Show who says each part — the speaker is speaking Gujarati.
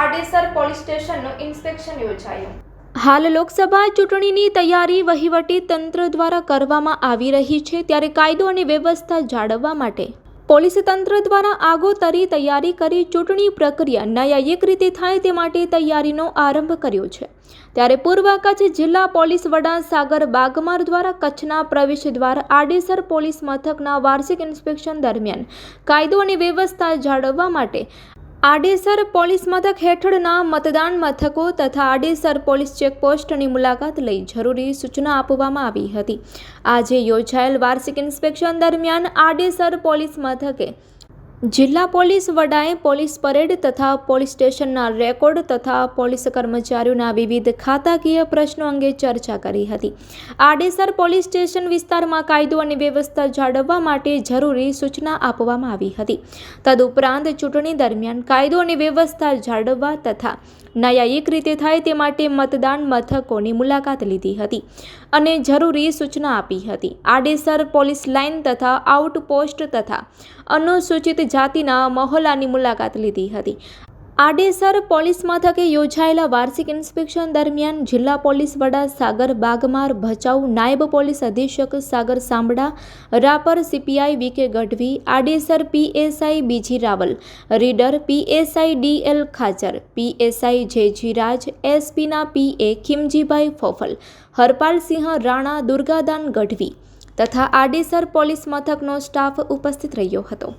Speaker 1: આડેસર પોલીસ સ્ટેશનનું ઇન્સ્પેક્શન યોજાયું.
Speaker 2: હાલ લોકસભા ચૂંટણીની તૈયારી વહીવટી તંત્ર દ્વારા કરવામાં આવી રહી છે, ત્યારે કાયદો અને વ્યવસ્થા જાળવવા માટે પોલીસ તંત્ર દ્વારા આગોતરી તૈયારી કરી ચૂંટણી પ્રક્રિયા ન્યાયિક રીતે થાય તે માટે તૈયારીનો આરંભ કર્યો છે. ત્યારે પૂર્વ કચ્છ જિલ્લા પોલીસ વડા સાગર બાગમાર દ્વારા કચ્છના પ્રવેશ દ્વાર આડેસર પોલીસ મથકના વાર્ષિક ઇન્સ્પેક્શન દરમિયાન કાયદો અને વ્યવસ્થા જાળવવા માટે આડેસર પોલીસ મથક હેઠળના મતદાન મથકો તથા આડેસર પોલીસ ચેકપોસ્ટની મુલાકાત લઈ જરૂરી સૂચના આપવામાં આવી હતી. આજે યોજાયેલ વાર્ષિક ઇન્સ્પેક્શન દરમિયાન આડેસર પોલીસ મથકે જિલ્લા પોલીસ વડાએ પોલીસ પરેડ તથા પોલીસ સ્ટેશનના રેકોર્ડ તથા પોલીસ કર્મચારીઓના વિવિધ ખાતાકીય પ્રશ્નો અંગે ચર્ચા કરી હતી. આડેસર પોલીસ સ્ટેશન વિસ્તારમાં કાયદો અને વ્યવસ્થા જાળવવા માટે જરૂરી સૂચના આપવામાં આવી હતી. તદુપરાંત ચૂંટણી દરમિયાન કાયદો અને વ્યવસ્થા જાળવવા તથા ન્યાયિક રીતે થાય તે માટે મતદાન મથકોની મુલાકાત લીધી હતી અને જરૂરી સૂચના આપી હતી. આડેસર પોલીસ લાઇન તથા આઉટપોસ્ટ તથા અનુસૂચિત જાતિના મહોલાની મુલાકાત લીધી હતી. આડેસર પોલીસ મથકે યોજાયેલા વાર્ષિક ઇન્સ્પેક્શન દરમિયાન જિલ્લા પોલીસ વડા સાગર બાગમાર ભચાઉ નાયબ પોલીસ અધિક્ષક Sagar Sambhala, Rapar CPI VK Gadhvi, Adesar PSI BG Raval, reader PSI DL Khachar, PSI જેજીરાજ, એસપીના પીએ ખીમજીભાઈ ફોફલ હરપાલસિંહ રાણા દુર્ગાદાન ગઢવી તથા આડેસર પોલીસ મથકનો સ્ટાફ ઉપસ્થિત રહ્યો હતો.